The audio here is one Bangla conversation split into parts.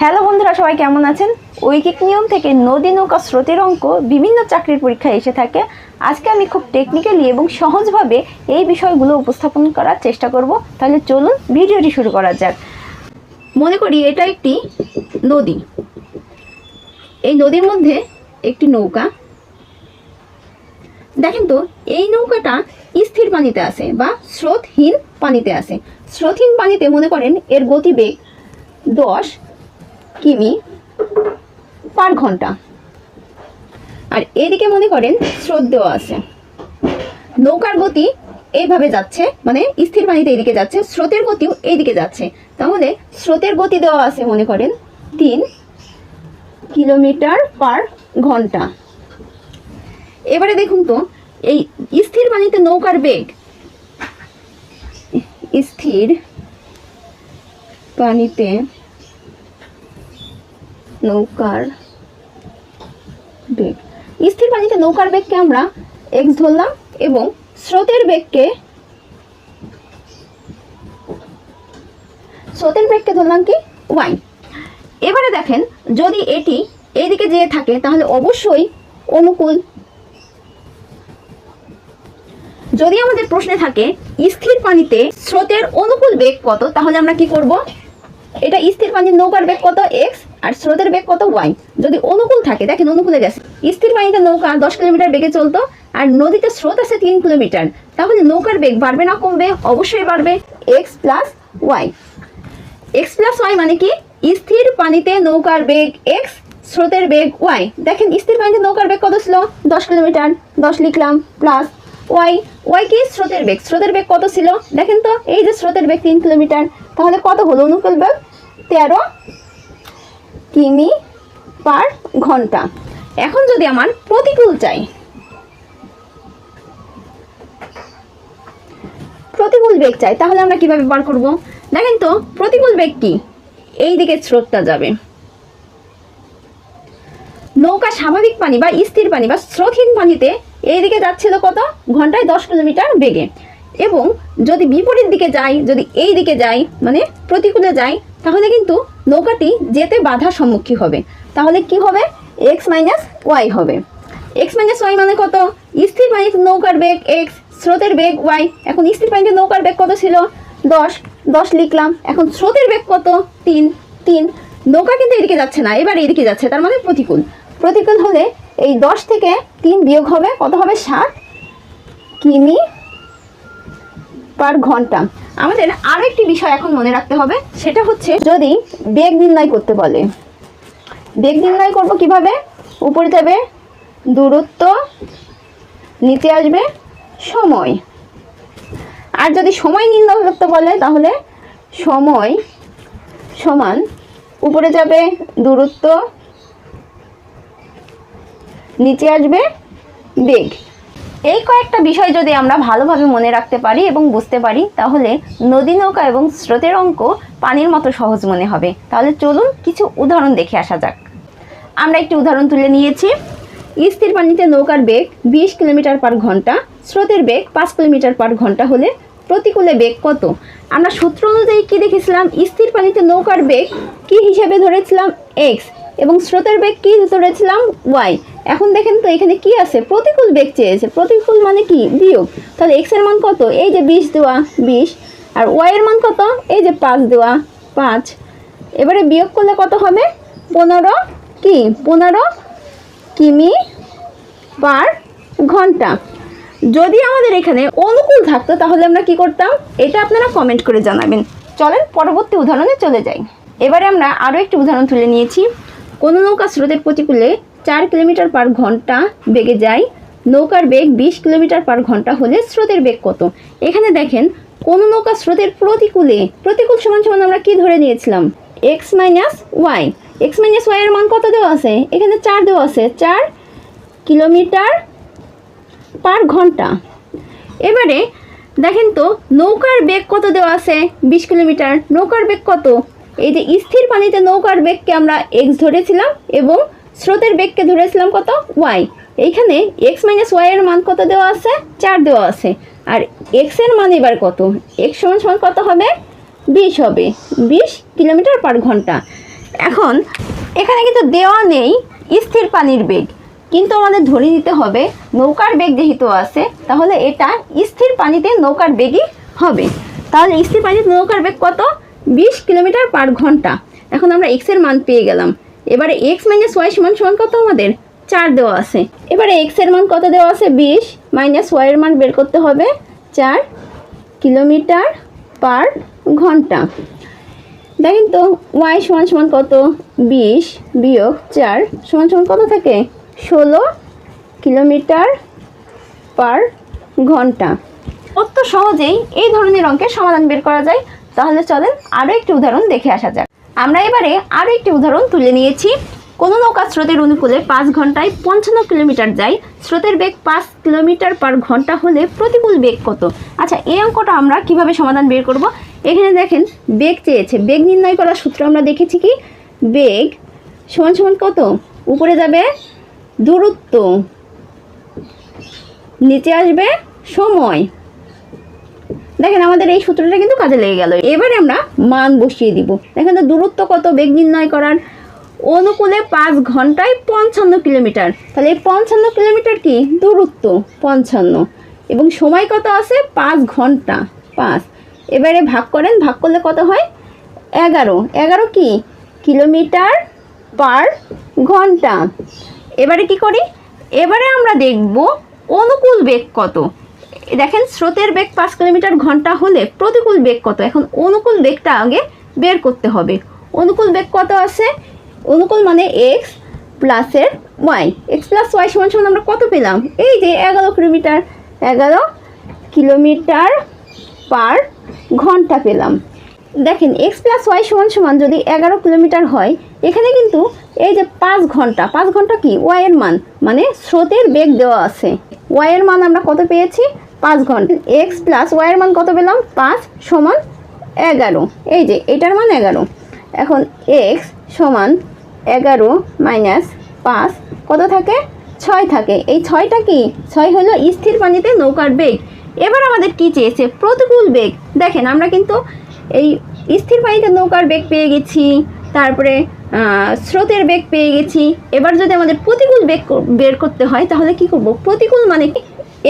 হ্যালো বন্ধুরা, সবাই কেমন আছেন? ঐকিক নিয়ম থেকে নদী নৌকা স্রোতের অঙ্ক বিভিন্ন চাকরির পরীক্ষায় এসে থাকে। আজকে আমি খুব টেকনিক্যালি এবং সহজভাবে এই বিষয়গুলো উপস্থাপন করার চেষ্টা করব। তাহলে চলুন ভিডিওটি শুরু করা যাক। মনে করি এটা একটি নদী। এই নদীর মধ্যে একটি নৌকা। দেখেন তো, এই নৌকাটা স্থির পানিতে আছে বা স্রোতহীন পানিতে আছে। স্রোতহীন পানিতে মনে করেন এর গতিবেগ দশ কিমি পার ঘণ্টা। আর এদিকে মনে করেন দেওয়া আছে। নৌকার গতি এইভাবে যাচ্ছে মানে স্থির পানিতে এদিকে যাচ্ছে, স্রোতের গতিও এইদিকে যাচ্ছে। তাহলে স্রোতের গতি দেওয়া আছে মনে করেন তিন কিলোমিটার পার ঘণ্টা। এবারে দেখুন তো, এই স্থির পানিতে নৌকার বেগ, স্থির পানিতে নৌকার বেগ। স্থির পানিতে নৌকার বেগকে আমরা এক্স ধরলাম এবং স্রোতের বেগকে স্রোতের বেগকে ধরলাম কি? ওয়াই এবারে দেখেন, যদি এটি এইদিকে যেয়ে থাকে, তাহলে অবশ্যই অনুকূল। যদি আমাদের প্রশ্নে থাকে, স্থির পানিতে স্রোতের অনুকূল বেগ কত, তাহলে আমরা কি করব? এটা স্থির পানির নৌকার বেগ কত? এক্স আর স্রোতের বেগ কত? ওয়াই যদি অনুকূল থাকে, দেখেন অনুকূলে গেছে। স্থির পানিতে নৌকা দশ কিলোমিটার বেগে চলতো, আর নদীতে স্রোত আছে তিন কিলোমিটার। তাহলে নৌকার বেগ বাড়বে না, কমবে? অবশ্যই বাড়বে। X plus y x plus y মানে কি? স্থির পানিতে নৌকার বেগ এক্স স্রোতের বেগ ওয়াই দেখেন, স্থির পানিতে নৌকার বেগ কত ছিল? দশ কিলোমিটার। দশ লিখলাম প্লাস ওয়াই ওয়াই কি? স্রোতের বেগ। স্রোতের বেগ কত ছিল? দেখেন তো, এই যে স্রোতের বেগ তিন কিলোমিটার। তাহলে কত হলো অনুকূল বেগ? তেরো কিমি পার ঘণ্টা। এখন যদি আমার প্রতিকূল চাই, প্রতিকূল বেগ চাই, তাহলে আমরা কীভাবে বার করব? দেখেন তো, প্রতিকূল বেগ কি? এই দিকে স্রোতটা যাবে। নৌকা স্বাভাবিক পানি বা স্থির পানি বা স্রোতহীন পানিতে এইদিকে যাচ্ছিল কত? ঘন্টায় দশ কিলোমিটার বেগে। এবং যদি বিপরীত দিকে যাই, যদি এই দিকে যাই মানে প্রতিকূলে যাই, তাহলে কিন্তু নৌকাটি যেতে বাধার সম্মুখীন হবে। তাহলে কি হবে? এক্স মাইনাস ওয়াই হবে। এক্স মাইনাস ওয়াই মানে কত? স্থির পানিতে নৌকার বেগ এক্স স্রোতের বেগ ওয়াই এখন স্থির পানিতে নৌকার বেগ কত ছিল? দশ। দশ লিখলাম। এখন স্রোতের বেগ কত? তিন। তিন। নৌকা কিন্তু এদিকে যাচ্ছে না, এবার এদিকে যাচ্ছে, তার মানে প্রতিকূল। প্রতিকূল হলে এই দশ থেকে তিন বিয়োগ হবে, কত হবে? ষাট কিমি পার ঘণ্টা। আমাদের আরও একটি বিষয় এখন মনে রাখতে হবে, সেটা হচ্ছে যদি বেগ নির্ণয় করতে বলে। বেগ নির্ণয় করব কীভাবে? উপরে যাবে, দূরত্ব, নিচে আসবে, সময়। আর যদি সময় নির্ণয় করতে বলে, তাহলে সময় সমান উপরে যাবে, দূরত্ব, নিচে আসবে, বেগ। এই কয়েকটা বিষয় যদি আমরা ভালোভাবে মনে রাখতে পারি এবং বুঝতে পারি, তাহলে নদী নৌকা এবং স্রোতের অঙ্ক পানির মতো সহজ মনে হবে। তাহলে চলুন কিছু উদাহরণ দেখে আসা যাক। আমরা একটি উদাহরণ তুলে নিয়েছি। স্থির পানিতে নৌকার বেগ বিশ কিলোমিটার পার ঘণ্টা, স্রোতের বেগ পাঁচ কিলোমিটার পার ঘণ্টা হলে প্রতিকূলে বেগ কত? আমরা সূত্র অনুযায়ী কী দেখেছিলাম? স্থির পানিতে নৌকার বেগ কি হিসেবে ধরেছিলাম? এক্স এবং স্রোতের বেগ কী ধরেছিলাম? ওয়াই। এখন দেখেন তো এখানে কি আছে? প্রতিকূল বেগ চেয়েছে। প্রতিকূল মানে কি? বিয়োগ। তাহলে এক্সের মান কত? এই যে বিশ দেওয়া, বিশ। আর ওয়াই এর মান কত? এই যে পাঁচ দেওয়া, পাঁচ। এবারে বিয়োগ করলে কত হবে? পনেরো কি? পনেরো কিমি পার ঘণ্টা। যদি আমাদের এখানে অনুকূল থাকতো, তাহলে আমরা কি করতাম? এটা আপনারা কমেন্ট করে জানাবেন। চলেন, পরবর্তী উদাহরণে চলে যাই। এবারে আমরা আরও একটি উদাহরণ তুলে নিয়েছি। কোনো নৌকা স্রোতের প্রতিকূলে চার কিলোমিটার পার ঘণ্টা বেগে যায়। নৌকার বেগ বিশ কিলোমিটার পার ঘণ্টা হলে স্রোতের বেগ কত? এখানে দেখেন, কোনো নৌকা স্রোতের প্রতিকূলে, প্রতিকূল সমান সমান আমরা কি ধরে নিয়েছিলাম? X minus y x minus y এর মান কত দেওয়া আছে? এখানে চার দেওয়া আছে, চার কিলোমিটার পার ঘণ্টা। এবারে দেখেন তো, নৌকার বেগ কত দেওয়া আছে? বিশ কিলোমিটার। নৌকার বেগ কত? এই যে স্থির পানিতে নৌকার বেগকে আমরা এক্স ধরেছিলাম এবং স্রোতের বেগকে ধরেছিলাম কত? ওয়াই এইখানে এক্স মাইনাস ওয়াইয়ের মান কত দেওয়া আছে? চার দেওয়া আছে। আর এক্সের মান এবার কত? এক্স সমান সমান কত হবে? বিশ হবে। বিশ কিলোমিটার পার ঘণ্টা। এখন, এখানে কিন্তু দেওয়া নেই স্থির পানির বেগ। কিন্তু আমাদের ধরে নিতে হবে নৌকার বেগ যেহেতু আছে, তাহলে এটা স্থির পানিতে নৌকার বেগই হবে। তাহলে স্থির পানিতে নৌকার বেগ কত? বিশ কিলোমিটার পার ঘণ্টা। এখন আমরা এক্সের মান পেয়ে গেলাম। এবারে এক্স মাইনাস ওয়াই সমান সমান কত আমাদের? চার দেওয়া আছে। এবারে এক্সের মান কত দেওয়া আছে? বিশ মাইনাস ওয়াই এর মান বের করতে হবে চার কিলোমিটার পার ঘণ্টা। দেখেন তো ওয়াই সমান সমান কত? বিশ বিয়োগ চার সমান সমান কত থাকে? ষোলো কিলোমিটার পার ঘণ্টা। অত সহজেই এই ধরনের অঙ্কের সমাধান বের করা যায়। তাহলে চলেন আরও একটি উদাহরণ দেখে আসা যাক। আমরা এবারে আরও একটি উদাহরণ তুলে নিয়েছি। কোনো নৌকা স্রোতের অনুকূলে পাঁচ ঘন্টায় পঞ্চান্ন কিলোমিটার যায়। স্রোতের বেগ পাঁচ কিলোমিটার পার ঘণ্টা হলে প্রতিকূল বেগ কত? আচ্ছা এই অঙ্কটা আমরা কীভাবে সমাধান বের করব? এখানে দেখেন, বেগ চেয়েছে। বেগ নির্ণয় করার সূত্র আমরা দেখেছি কি? বেগ সমান সমান কত? উপরে যাবে দূরত্ব, নিচে আসবে সময়। দেখেন আমাদের এই সূত্রটা কিন্তু কাজে লেগে গেল। এবারে আমরা মান বসিয়ে দিব। দেখেন তো দূরত্ব কত? বেগ নির্ণয় করার অনুকূলে পাঁচ ঘন্টায় পঞ্চান্ন কিলোমিটার। তাহলে এই পঞ্চান্ন কিলোমিটার কি? দূরত্ব, পঞ্চান্ন। এবং সময় কত আছে? পাঁচ ঘণ্টা, পাঁচ। এবারে ভাগ করেন, ভাগ করলে কত হয়? এগারো। এগারো কি? কিলোমিটার পার ঘণ্টা। এবারে কি করি? এবারে আমরা দেখব অনুকূল বেগ কত। দেখেন, স্রোতের বেগ পাঁচ কিলোমিটার ঘণ্টা হলে প্রতিকূল বেগ কত? এখন অনুকূল বেগটা আগে বের করতে হবে। অনুকূল বেগ কত আছে? অনুকূল মানে এক্স প্লাসের ওয়াই এক্স প্লাস ওয়াই সমান সমান আমরা কত পেলাম? এই যে এগারো কিলোমিটার এগারো কিলোমিটার পার ঘণ্টা পেলাম। দেখেন এক্স প্লাস ওয়াই সমান সমান যদি এগারো কিলোমিটার হয়, এখানে কিন্তু এই যে পাঁচ ঘণ্টা পাঁচ ঘণ্টা কি? ওয়াইয়ের মান মানে স্রোতের বেগ দেওয়া আছে। ওয়াইয়ের মান আমরা কত পেয়েছি? পাঁচ ঘণ্টা। এক্স প্লাস ওয়াইয়ের মান কত পেলাম? পাঁচ সমান এগারো। এই যে, এটার মান এগারো। এখন এক্স সমান এগারো মাইনাস পাঁচ, কত থাকে? ছয় থাকে। এই ছয়টা কি? ছয় হলো স্থির পানিতে নৌকার বেগ। এবার আমাদের কি চেয়েছে? প্রতিকূল বেগ। দেখেন, আমরা কিন্তু এই স্থির পানিতে নৌকার বেগ পেয়ে গেছি, তারপরে স্রোতের বেগ পেয়ে গেছি। এবার যদি আমাদের প্রতিকূল বেগ বের করতে হয়, তাহলে কি করব? প্রতিকূল মানে কি?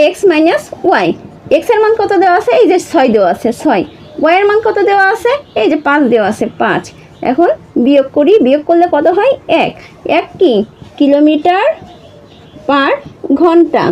X minus y. এক্সের মান কত দেওয়া আছে? এই যে ছয় দেওয়া আছে, ছয়। ওয়াই এর মান কত দেওয়া আছে? এই যে পাঁচ দেওয়া আছে, পাঁচ। এখন বিয়োগ করি, বিয়োগ করলে কত হয়? এক। এক কি? কিলোমিটার পার ঘণ্টা।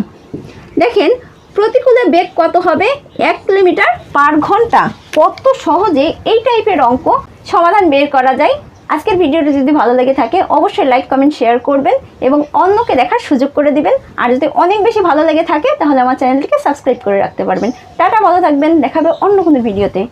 দেখেন, প্রতিকূলে বেগ কত হবে? এক কিলোমিটার পার ঘণ্টা। কত সহজে এই টাইপের অঙ্ক সমাধান বের করা যায়। আজকের ভিডিওটি যদি ভালো লেগে থাকে, অবশ্যই লাইক কমেন্ট শেয়ার করবেন এবং অন্যকে দেখার সুযোগ করে দিবেন। আর যদি অনেক বেশি ভালো লেগে থাকে, তাহলে আমার চ্যানেলটিকে সাবস্ক্রাইব করে রাখতে পারবেন। টাটা, ভালো থাকবেন। দেখাবে অন্য কোনো ভিডিওতে।